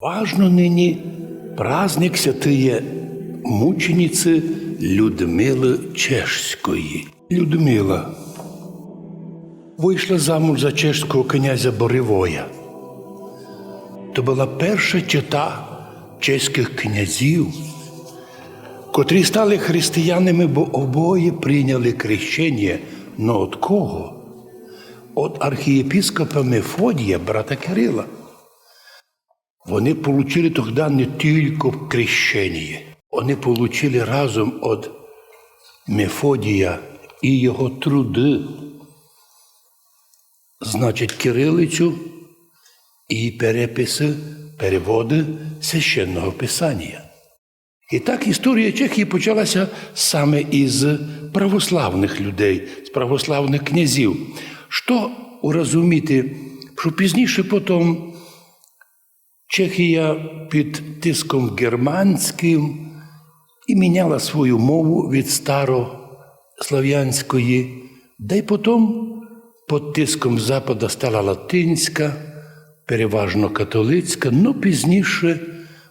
Важно нині праздник святої мучениці Людмили Чешської. Людмила вийшла замуж за чешського князя Боривоя. То була перша чета чеських князів, котрі стали християнами, бо обоє прийняли крещення. Но от кого? От архієпіскопа Мефодія, брата Кирила. Вони отримали тоді не тільки крещення, вони отримали разом від Мефодія і його труди, значить, кирилицю і переписи, переводи священного писання. І так історія Чехії почалася саме із православних людей, з православних князів. Що урозуміти, що пізніше потім Чехія під тиском германським і міняла свою мову від старослов'янської, да й потім під тиском Запада стала латинська, переважно католицька, але пізніше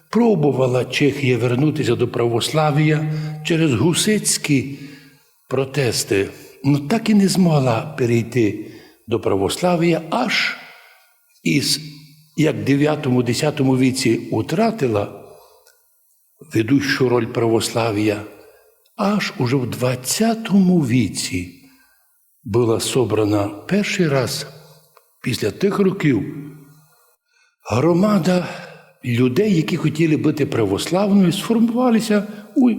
пробувала Чехія вернутися до православ'я через гусицькі протести, але так і не змогла перейти до православ'я аж із як в 9-10 віці утратила ведущу роль православ'я, аж уже в 20 віці була собрана перший раз після тих років громада людей, які хотіли бути православною, сформувалися у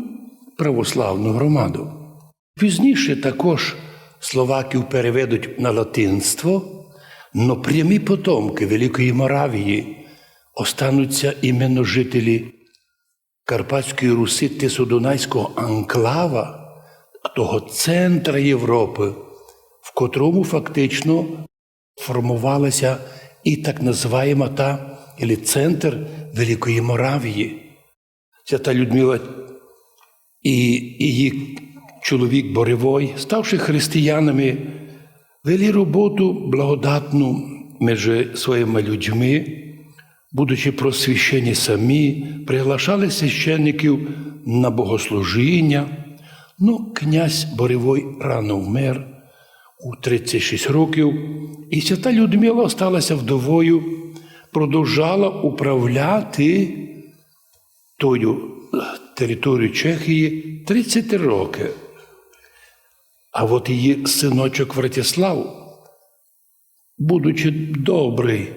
православну громаду. Пізніше також словаків переведуть на латинство. Но прямі потомки Великої Моравії остануться іменно жителі Карпатської Руси Тисодунайського анклава, того центра Європи, в котрому фактично формувалася і так називаємо та і центр Великої Моравії. Свята Людмила і її чоловік Боревой, ставши християнами, вели роботу благодатну між своїми людьми, будучи просвящені самі, приглашали священників на богослужіння. Ну, князь Боревой рано вмер у 36 років, і свята Людмила осталася вдовою, продовжала управляти тою територією Чехії 30 років. А от її синочок Вратіслав, будучи добрий,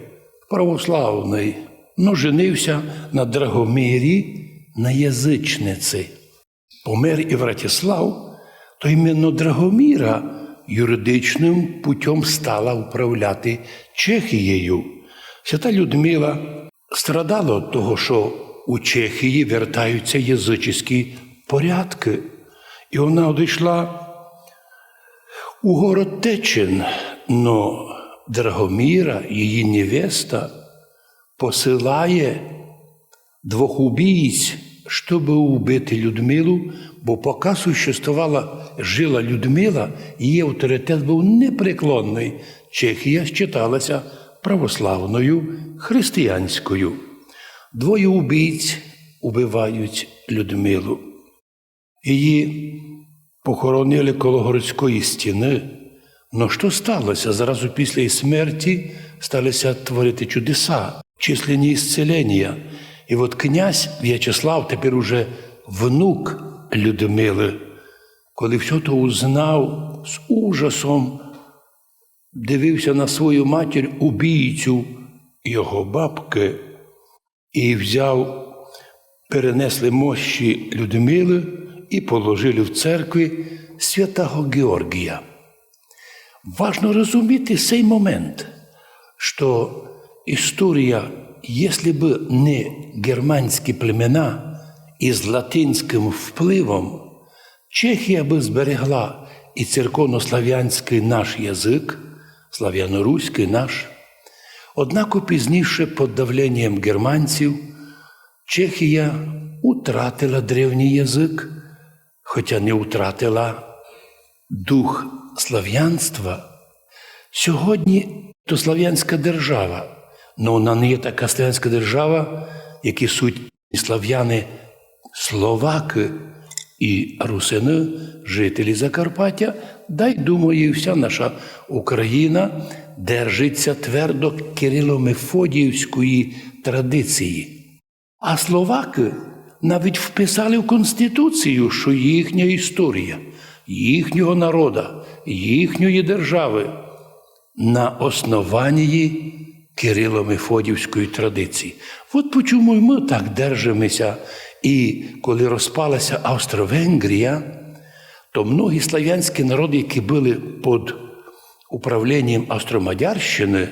православний, но женився на Драгомірі на язичниці. Помер і Вратіслав, то іменно Драгоміра юридичним путем стала управляти Чехією. Свята Людмила страдала від того, що у Чехії вертаються язичні порядки, і вона одійшла у город Течин, но Драгоміра, її невеста, посилає двох убійць, щоб убити Людмилу, бо поки существувала, жила Людмила, її авторитет був непреклонний. Чехія считалася православною християнською. Двоє убійць убивають Людмилу. Її похоронили коло городської стіни. Но що сталося? Зразу після смерті сталися творити чудеса, численні ісцелення. І от князь В'ячеслав, тепер уже внук Людмили, коли все то узнав, з ужасом дивився на свою матір убійцю його бабки і взяв, перенесли мощі Людмили і положили в церкві святого Георгія. Важно розуміти цей момент, що історія, якщо б не германські племена із латинським впливом, Чехія би зберегла і церковнослав'янський наш язик, слав'яноруський наш. Однак пізніше під давленням германців Чехія утратила древній язик, хоча не втратила дух слав'янства. Сьогодні то слав'янська держава, але вона не є така слав'янська держава, які суть слав'яни словаки і русини, жителі Закарпаття, дай думаю, і вся наша Україна держиться твердо Кирило-Мефодіївської традиції. А словаки навіть вписали в Конституцію, що їхня історія, їхнього народа, їхньої держави на основанні Кирило-Мефодівської традиції. От почому ми так держимося. І коли розпалася Австро-Венгрія, то многі слав'янські народи, які були під управлінням Австро-Мадярщини,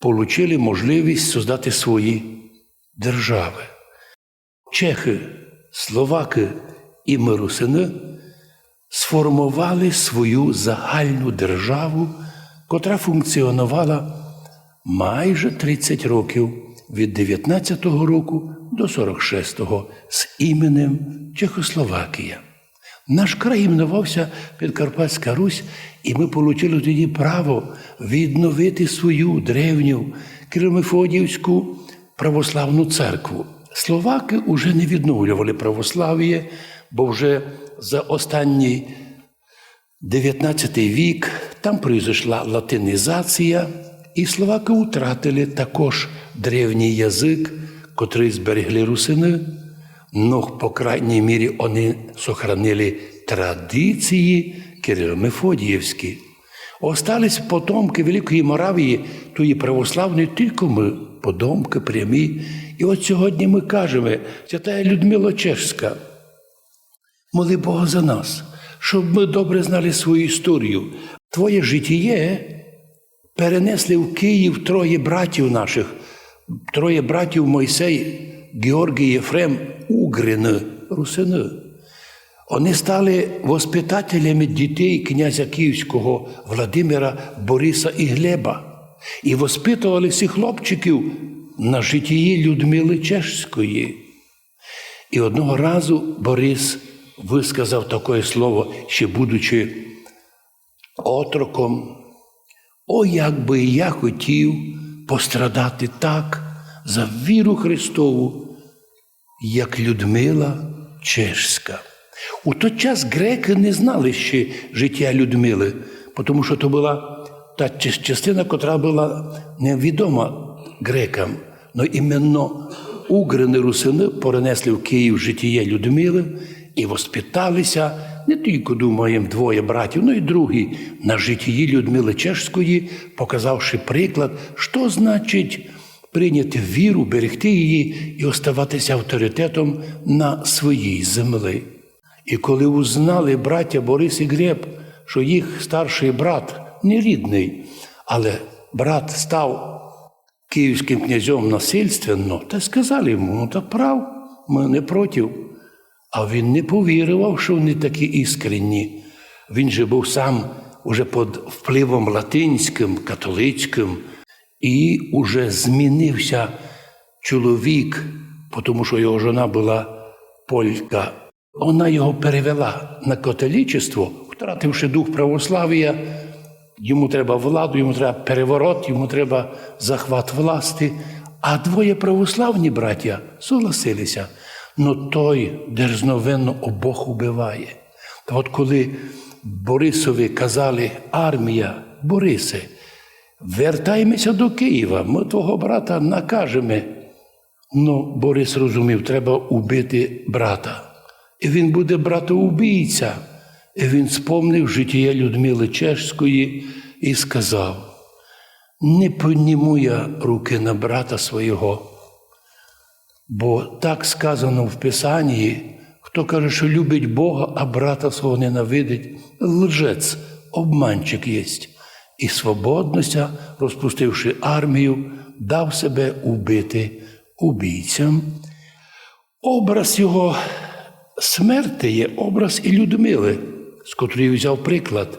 отримали можливість создати свої держави. Чехи, словаки і мирусини сформували свою загальну державу, котра функціонувала майже 30 років від 19-го року до 46-го з іменем Чехословакія. Наш край іменувався Підкарпатська Русь, і ми отримали тоді право відновити свою древню Киромефодіївську православну церкву. Словаки вже не відновлювали православ'я, бо вже за останній 19 вік там произошла латинізація, і словаки втратили також древній язик, котрий зберегли русини. Ну, по крайній мірі, вони сохранили традиції Кирило-Мефодіївські. Остались потомки Великої Моравії, тої православної, тільки ми, подомки прямі. І от сьогодні ми кажемо, свята Людмила Чешська, моли Бога за нас, щоб ми добре знали свою історію. Твоє життя перенесли в Київ троє братів наших, троє братів Мойсей, Георгій Єфрем, Угрини, русини. Вони стали воспитателями дітей князя Київського Владимира Бориса і Глеба і воспитували всіх хлопчиків на житті Людмили Чешської. І одного разу Борис висказав таке слово, ще будучи отроком. О, як би я хотів пострадати так за віру Христову, як Людмила Чешська. У той час греки не знали ще життя Людмили, тому що то була та частина, котра була невідома грекам. Но іменно угрини русини перенесли в Київ життя Людмили і воспиталися не тільки, думаємо, двоє братів, але й другі на житті Людмили Чешської, показавши приклад, що значить прийняти віру, берегти її і оставатися авторитетом на своїй землі. І коли узнали браття Борис і Глеб, що їх старший брат не рідний, але брат став київським князем насильственно, та сказали йому, ну та прав, ми не проти. А він не повірував, що вони такі іскренні. Він же був сам уже під впливом латинським, католицьким, і уже змінився чоловік, тому що його жона була полька. Вона його перевела на католичество, втративши дух православ'я. Йому треба владу, йому треба переворот, йому треба захват власти. А двоє православні браття согласилися. Но той дерзновенно обох убиває. Та от коли Борисові казали армія, Борисе, вертаймося до Києва, ми твого брата накажемо. Ну, Борис розумів, треба убити брата. І він буде братоубійця. Він спомнив життя Людмили Чешської і сказав: не підніму я руки на брата свого. Бо так сказано в Писанні, хто каже, що любить Бога, а брата свого ненавидить, лжець, обманчик єсть. І свободнося, розпустивши армію, дав себе убити убійцям. Образ його смерти є образ і Людмили, з котрої взяв приклад.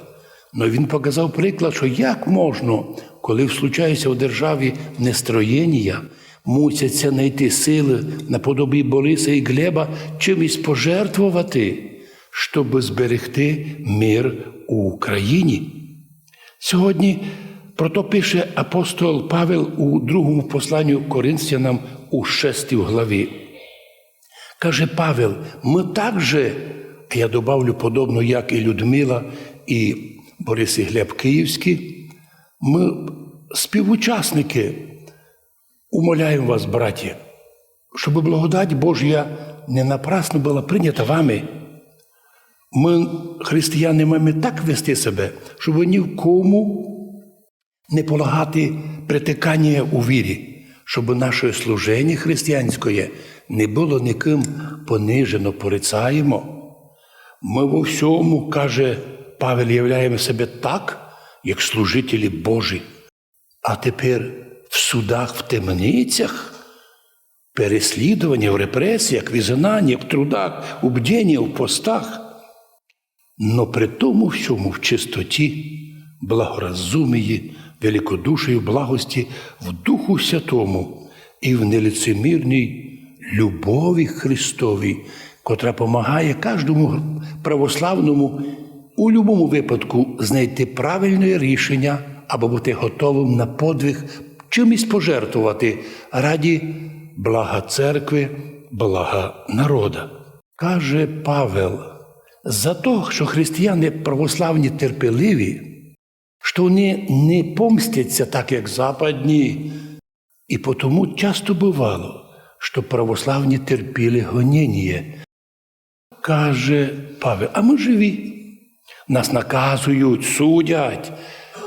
Но він показав приклад, що як можна, коли случається в державі нестроєння, мусяться знайти сили наподобі Бориса і Глеба чимось пожертвувати, щоб зберегти мир у Україні. Сьогодні про то пише апостол Павел у другому посланню Коринфянам у шестій главі. Каже Павел, ми так же, я добавлю подобно, як і Людмила, і Борис і Глеб Київський, ми співучасники, умоляємо вас, браті, щоб благодать Божя не напрасно була прийнята вами. Ми, християни, маємо так вести себе, щоб ні в кому не полагати притикання у вірі, щоб наше служення християнське не було ніким понижено, порицаємо. Ми во всьому, каже Павел, являємо себе так, як служителі Божі. А тепер в судах, в темницях, переслідування, в репресіях, в ізгнанні, в трудах, у бдінні, в постах. Но при тому всьому в чистоті, благоразумії, великодушії, благості, в Духу Святому і в нелицемірній любові Христовій, котра допомагає кожному православному у будь-якому випадку знайти правильне рішення або бути готовим на подвиг, чимось пожертвувати раді блага церкви, блага народа. Каже Павел, за того, що християни православні терпеливі, що вони не помстяться так, як западні, і тому часто бувало, що православні терпіли гоніння. Каже Павел, а ми живі. Нас наказують, судять,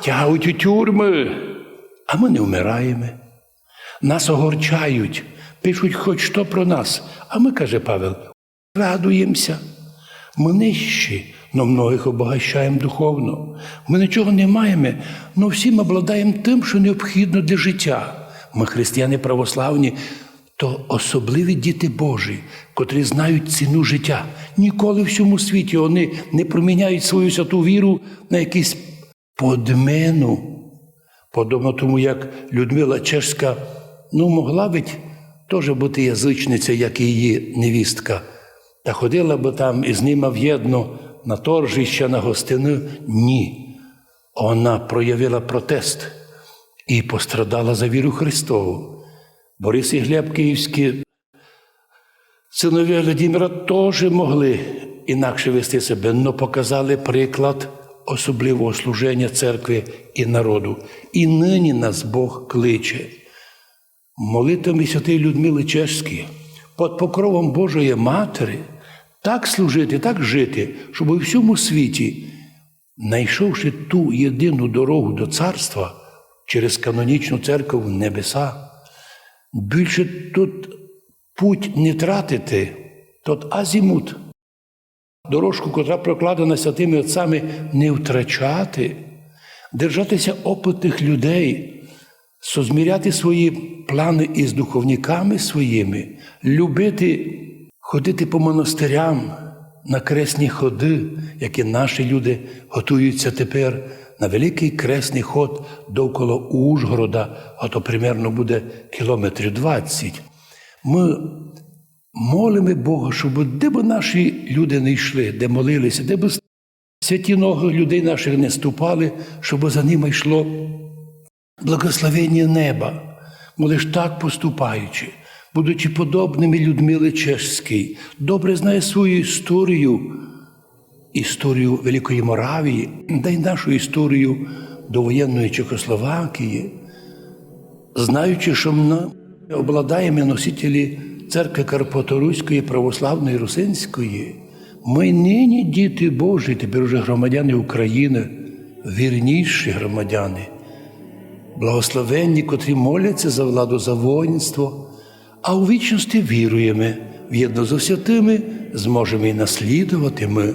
тягають у тюрми, а ми не вмираємо. Нас огорчають, пишуть хоч що про нас. А ми, каже Павел, радуємося. Ми нижчі, но многих обогащаємо духовно. Ми нічого не маємо, але всім обладаємо тим, що необхідно для життя. Ми, християни православні, то особливі діти Божі, котрі знають ціну життя. Ніколи в всьому світі вони не проміняють свою святу віру на якусь подмену. Подобно тому, як Людмила Чешська ну, могла б теж бути язичниця, як і її невістка, та ходила б там із ними в'єдно на торжище, на гостини. Ні. Вона проявила протест і пострадала за віру Христову. Борис і Глеб Київські, синові Володимира теж могли інакше вести себе, але показали приклад особливого служення церкви і народу. І нині нас Бог кличе. Молитвами святої Людмили Чешської, під покровом Божої Матері, так служити, так жити, щоб у всьому світі, знайшовши ту єдину дорогу до царства через канонічну церкву в небеса, більше тут путь не тратити, тут азімут. Дорожку, котра прокладена святими отцями, не втрачати, держатися опитних людей, созміряти свої плани із духовниками своїми, любити ходити по монастирям на кресні ходи, які наші люди готуються тепер на великий кресний ход довкола Ужгорода, а то примерно буде кілометрів 20. Ми молимо Бога, щоб де б наші люди не йшли, де молилися, де б святі ноги людей наших не ступали, щоб за ними йшло благословення неба. Молиш так поступаючи, будучи подобними Людмили Чешській, добре знає свою історію, історію Великої Моравії, да й нашу історію довоєнної Чехословакії, знаючи, що ми обладаємо носителі церкви Карпаторуської, православної Русинської, ми нині діти Божі, тепер уже громадяни України, вірніші громадяни благословенні, котрі моляться за владу, за воїнство, а у вічності віруємо, в'єдно з святими зможемо і наслідувати ми